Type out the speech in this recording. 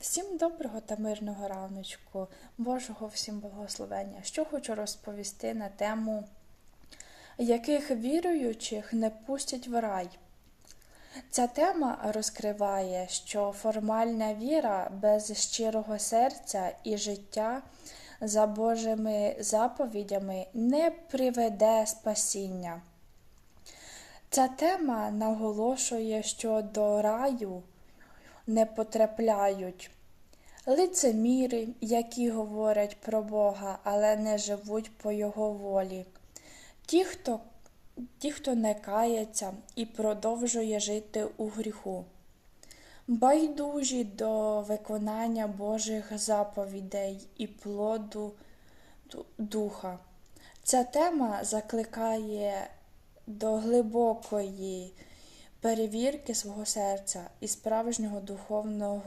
Всім доброго та мирного раночку, Божого всім благословення. Що хочу розповісти на тему, яких віруючих не пустять в рай. Ця тема розкриває, що формальна віра без щирого серця і життя за Божими заповідями не приведе спасіння. Ця тема наголошує, що до раю не потрапляють лицеміри, які говорять про Бога, але не живуть по Його волі. Ті, хто, ті, хто не кається і продовжує жити у гріху, байдужі до виконання Божих заповідей і плоду духа. Ця тема закликає до глибокої перевірки свого серця і справжнього духовного